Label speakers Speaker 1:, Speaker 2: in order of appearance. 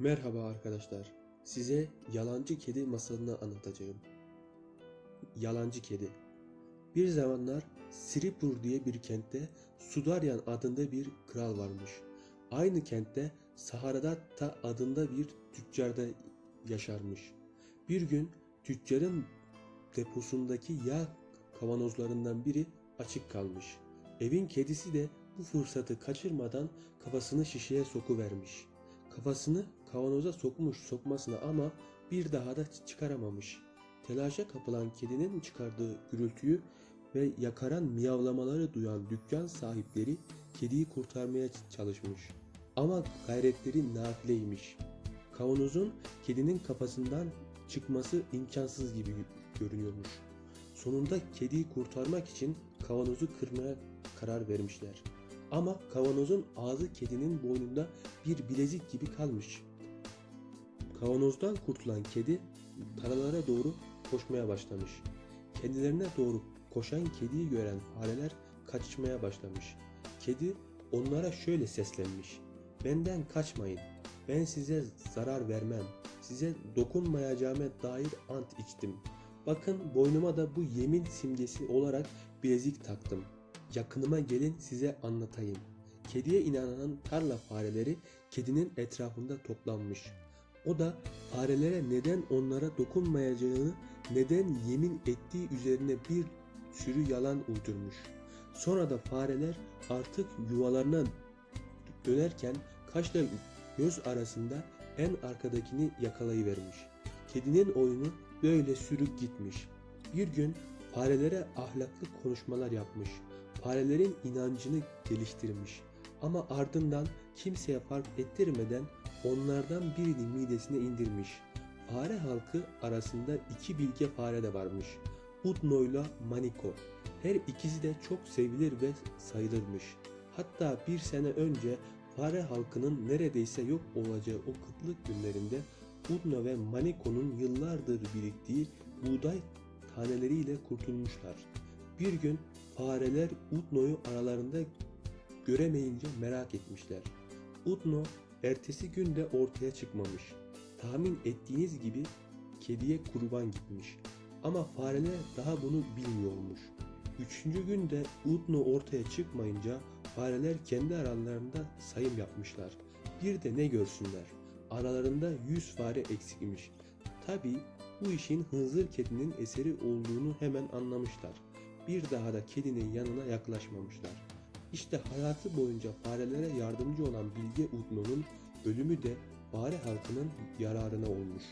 Speaker 1: Merhaba arkadaşlar. Size Yalancı Kedi masalını anlatacağım. Yalancı Kedi Bir zamanlar Siripur diye bir kentte Sudaryan adında bir kral varmış. Aynı kentte Saharadatta adında bir tüccar da yaşarmış. Bir gün tüccarın deposundaki yağ kavanozlarından biri açık kalmış. Evin kedisi de bu fırsatı kaçırmadan kafasını şişeye sokuvermiş. Kafasını kavanoza sokmuş sokmasına ama bir daha da çıkaramamış. Telaşa kapılan kedinin çıkardığı gürültüyü ve yakaran miyavlamaları duyan dükkan sahipleri kediyi kurtarmaya çalışmış. Ama gayretleri nafileymiş. Kavanozun kedinin kafasından çıkması imkansız gibi görünüyormuş. Sonunda kediyi kurtarmak için kavanozu kırmaya karar vermişler. Ama kavanozun ağzı kedinin boynunda bir bilezik gibi kalmış. Kavanozdan kurtulan kedi taralara doğru koşmaya başlamış. Kendilerine doğru koşan kediyi gören fareler kaçmaya başlamış. Kedi onlara şöyle seslenmiş. Benden kaçmayın. Ben size zarar vermem. Size dokunmayacağıma dair ant içtim. Bakın boynuma da bu yemin simgesi olarak bilezik taktım. Yakınıma gelin size anlatayım. Kediye inanan tarla fareleri kedinin etrafında toplanmış. O da farelere neden onlara dokunmayacağını, neden yemin ettiği üzerine bir sürü yalan uydurmuş. Sonra da fareler artık yuvalarına dönerken kaşla göz arasında en arkadakini yakalayıvermiş. Kedinin oyunu böyle sürüp gitmiş. Bir gün farelere ahlaklı konuşmalar yapmış. Farelerin inancını geliştirmiş. Ama ardından kimseye fark ettirmeden onlardan birini midesine indirmiş. Fare halkı arasında iki bilge fare de varmış. Udno ile Maniko. Her ikisi de çok sevilir ve sayılırmış. Hatta bir sene önce fare halkının neredeyse yok olacağı o kıtlık günlerinde Udno ve Maniko'nun yıllardır biriktiği buğday taneleriyle kurtulmuşlar. Bir gün fareler Udno'yu aralarında göremeyince merak etmişler. Udno ertesi günde ortaya çıkmamış. Tahmin ettiğiniz gibi kediye kurban gitmiş. Ama fareler daha bunu bilmiyormuş. Üçüncü günde Udno ortaya çıkmayınca fareler kendi aralarında sayım yapmışlar. Bir de ne görsünler. Aralarında 100 fare eksikmiş. Tabi bu işin Hınzır kedinin eseri olduğunu hemen anlamışlar. Bir daha da kedinin yanına yaklaşmamışlar. İşte hayatı boyunca farelere yardımcı olan Bilge Udno'nun ölümü de fare halkının yararına olmuş.